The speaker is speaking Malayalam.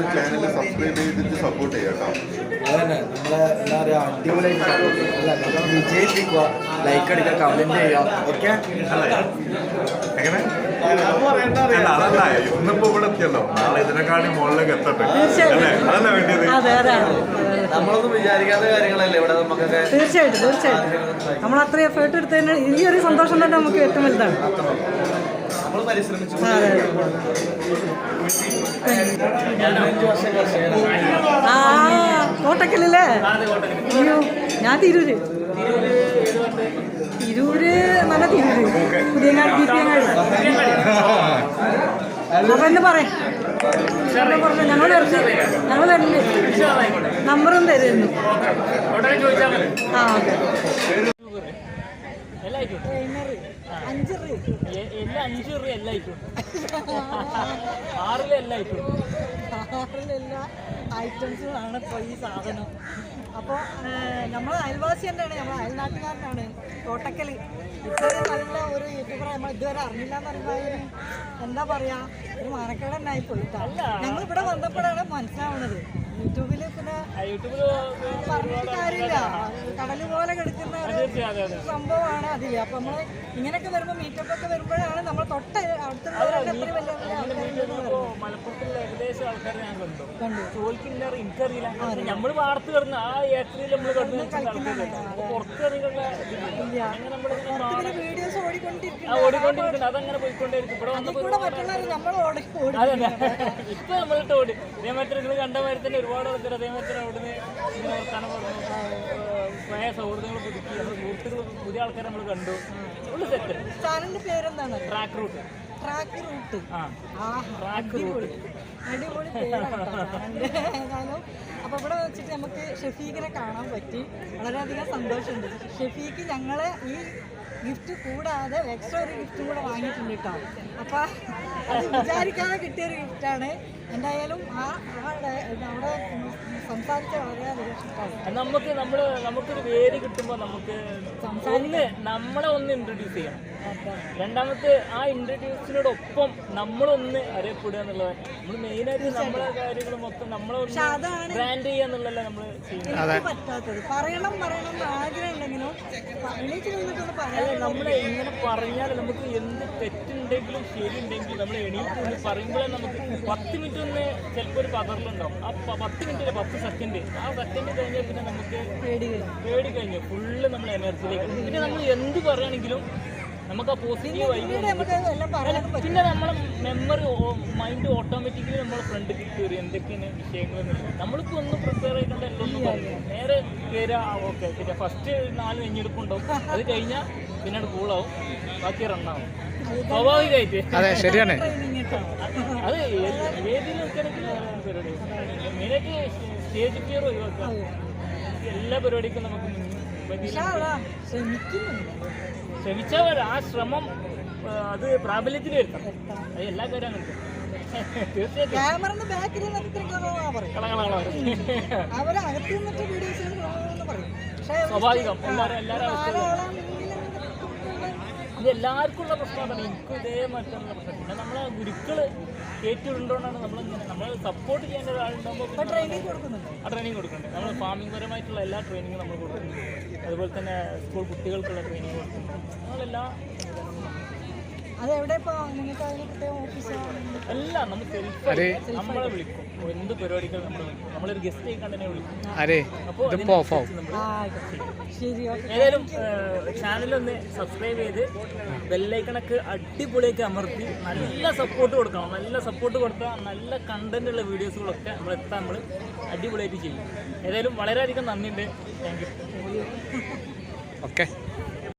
എല്ലാവരും ചാനൽ സബ്സ്ക്രൈബ് ചെയ്തിട്ട് സപ്പോർട്ട് ചെയ്യാം ഇന്നിപ്പോ ഇവിടെ എത്തിയല്ലോ നാളെ ഇതിനെക്കാളും മുകളിലേക്ക് എത്തട്ടെ. അല്ലേ? അതല്ല വേണ്ടിയത്? തീർച്ചയായിട്ടും തീർച്ചയായിട്ടും. നമ്മൾ അത്രയും എഫേർട്ട് എടുത്തതിന് ഈ ഒരു സന്തോഷം തന്നെ നമുക്ക് ഏറ്റവും വലുതാണ്. നമ്മൾ പരിശ്രമിച്ചു. കോട്ടക്കലല്ലേ അയ്യോ ഞാൻ തിരൂര്. തിരൂര് നല്ല തിരൂര്. പുതിയങ്ങാട് ബി പി അപ്പൊ എന്ന് പറയാം. ഞങ്ങൾ ഞങ്ങൾ വരണ്ട് നമ്പറും തരുന്നു. ആ ഓക്കെ. എല്ലാം അഞ്ചു രൂപ എല്ലാം ആയിട്ടും. ആറിൽ എല്ലാം ആയിട്ടും. എല്ലാ ഐറ്റംസും ആണ് ഇപ്പോൾ ഈ സാധനം. അപ്പോൾ നമ്മൾ അയൽവാസി തന്നെയാണ്. നമ്മൾ അയൽനാട്ടുകാരനാണ്. കോട്ടക്കൽ ഇത്രയും നല്ല ഒരു യൂട്യൂബറെ നമ്മൾ ഇതുവരെ അറിഞ്ഞില്ല എന്ന് പറഞ്ഞാൽ എന്താ പറയാ? ഒരു മാനക്കേട് തന്നെ ആയിപ്പോയി ഞങ്ങൾ ഇവിടെ വന്നപ്പോഴാണ് മനസ്സിലാവുന്നത് യൂട്യൂബിൽ പിന്നെ ആ, യൂട്യൂബിൽ പറഞ്ഞിട്ട് കാര്യമില്ല. കടൽ പോലെ കിടക്കുന്ന ഒരു സംഭവമാണ് അതിൽ അപ്പൊ നമ്മൾ ഇങ്ങനെയൊക്കെ വരുമ്പോ മീറ്റപ്പ് ഒക്കെ വരുമ്പോഴാണ് നമ്മൾ തൊട്ട് അടുത്തുള്ളവരൊക്കെ എത്ര വലിയ വലിയ ആൾക്കാരുണ്ടെന്ന് ഇപ്പോ മലപ്പുറത്തുള്ള ഏകദേശം ആൾക്കാരെ ഞാൻ കണ്ടു. കണ്ടു. ചോദിക്കില്ല എനിക്കറിയില്ല നമ്മൾ വാർത്ത കിടന്ന് ആ നമ്മൾ കിടന്ന് വീഡിയോസ് ഓടിക്കൊണ്ടിരിക്കുന്നത് അതങ്ങനെ ഇവിടെ മറ്റുള്ളവർ നമ്മൾ ഓടി അതെ ഇപ്പൊ നമ്മളിട്ട് ഓടി. ഇതേമാതിരി നിങ്ങൾ കണ്ട മാതിരി തന്നെ ഒരുപാട് ആൾക്കാർ അതേമാതിരി അവിടുന്ന് ഇങ്ങനെ വർത്താനം പറഞ്ഞു പഴയ സൗഹൃദങ്ങൾ പുതുക്കി. നമ്മൾ സുഹൃത്തുക്കൾ പുതിയ ആൾക്കാരെ നമ്മൾ കണ്ടു. ഫുള്ള് സെറ്റ് ചാനലിന്റെ പേരെന്താണ്? Track route track route track ആഹാ, അടിപൊളി. അടിപൊളി പേരാണ് കേട്ടോ അപ്പൊ ഇവിടെ വെച്ചിട്ട് നമുക്ക് ഷെഫീഖിനെ കാണാൻ പറ്റി. വളരെയധികം സന്തോഷമുണ്ട്. ഷെഫീഖ് ഞങ്ങളെ ഈ ഗിഫ്റ്റ് കൂടാതെ എക്സ്ട്രാ ഒരു ഗിഫ്റ്റും കൂടെ വാങ്ങിയിട്ടുണ്ട് കേട്ടോ. അപ്പൊ അത് വിചാരിക്കാതെ കിട്ടിയ ഒരു ഗിഫ്റ്റാണ് എന്തായാലും ആ അവിടെ ഇഷ്ടമായി നമുക്ക് നമ്മൾ നമുക്കൊരു പേര് കിട്ടുമ്പോൾ നമുക്ക് ഒന്ന് നമ്മളെ ഒന്ന് ഇൻട്രൊഡ്യൂസ് ചെയ്യണം. രണ്ടാമത്തെ ആ ഇൻട്രൊഡ്യൂസിനോടൊപ്പം നമ്മളൊന്ന് അറിയപ്പെടുക എന്നുള്ളത് നമ്മൾ മെയിനായിട്ട് നമ്മളെ കാര്യങ്ങൾ മൊത്തം നമ്മളെ ഒന്ന് ബ്രാൻഡ് ചെയ്യുക എന്നുള്ളതല്ല നമ്മൾ ചെയ്യുന്നത്. നമ്മൾ ഇങ്ങനെ പറഞ്ഞാൽ നമുക്ക് എന്ത് തെറ്റുണ്ടെങ്കിലും ഉണ്ടെങ്കിൽ നമ്മൾ എണീറ്റ് പറയുമ്പോഴേ നമുക്ക് പത്ത് മിനിറ്റ് ഒന്ന് ചിലപ്പോൾ ഒരു പതറിലുണ്ടാവും. ആ പത്ത് മിനിറ്റ് പത്ത് സെക്കൻഡ് ആ സെക്കൻഡ് കഴിഞ്ഞാൽ പിന്നെ നമുക്ക് പേടി കഴിഞ്ഞു. ഫുള്ള് നമ്മൾ എനർജിയിലേക്ക് പിന്നെ നമ്മൾ എന്ത് പറയുകയാണെങ്കിലും നമുക്ക് ആ പോസിറ്റീവ് പിന്നെ നമ്മളെ മെമ്മറി മൈൻഡ് ഓട്ടോമാറ്റിക്കലി നമ്മളെ ഫ്രണ്ട് കിട്ടി വരും എന്തൊക്കെയാണ് വിഷയങ്ങളെന്ന് നമ്മളിപ്പോ ഒന്ന് പ്രിപ്പയർ ചെയ്യേണ്ട എല്ലാം ഒന്ന് പറയും. നേരെ കയറുക ഓക്കെ പിന്നെ ഫസ്റ്റ് നാല് നെഞ്ഞെടുപ്പുണ്ടാവും അത് കഴിഞ്ഞാൽ പിന്നീട് കൂളാവും ബാക്കി റണ്ണാവും സ്വാഭാവികമായിട്ട്. അതെ ശരിയാണ്. അത് വേദിയിൽ സ്റ്റേജ് ഫിയർ എല്ലാ പരിപാടിക്കും നമുക്ക് ശ്രമിച്ചവർ. ആ ശ്രമം അത് പ്രാബല്യത്തിൽ വരുത്തണം അത് എല്ലാ കാര്യം അങ്ങനെ തന്നെ. തീർച്ചയായിട്ടും സ്വാഭാവികം. എല്ലാവരും എല്ലാവരും ഇത് എല്ലാവർക്കും ഉള്ള പ്രശ്നമാണ്. എനിക്കും ഇതേ മറ്റുള്ള പ്രശ്നം. പിന്നെ നമ്മളെ ഗുരുക്കൾ കയറ്റിവിടുന്നതുകൊണ്ടാണ് നമ്മളിങ്ങനെ നമ്മൾ സപ്പോർട്ട് ചെയ്യാൻ ഒരാളുണ്ടാകുമ്പോൾ ട്രെയിനിങ് കൊടുക്കുന്നുണ്ട്. ആ ട്രെയിനിങ് കൊടുക്കുന്നുണ്ട്. നമ്മൾ ഫാമിംഗ് പരമായിട്ടുള്ള എല്ലാ ട്രെയിനിങ്ങും നമ്മൾ കൊടുക്കുന്നുണ്ട്. അതുപോലെ തന്നെ സ്കൂൾ കുട്ടികൾക്കുള്ള ട്രെയിനിങ് കൊടുക്കുന്നുണ്ട്. നമ്മളെല്ലാ നമ്മൾ സെൽഫ് നമ്മളെ വിളിക്കും. എന്ത് നമ്മൾ വിളിക്കും നമ്മളൊരു ഗസ്റ്റ് വിളിക്കും. അപ്പോൾ ഏതായാലും ചാനലൊന്ന് സബ്സ്ക്രൈബ് ചെയ്ത് ബെല്ലൈക്കണക്ക് അടിപൊളിയൊക്കെ അമർത്തി നല്ല സപ്പോർട്ട് കൊടുക്കണം. നല്ല സപ്പോർട്ട് കൊടുത്താൽ നല്ല കണ്ടന്റ് ഉള്ള വീഡിയോസുകളൊക്കെ നമ്മൾ എത്താൻ നമ്മൾ അടിപൊളിയായിട്ട് ചെയ്യും. ഏതായാലും വളരെയധികം നന്ദിയുണ്ട്. Thank you okay.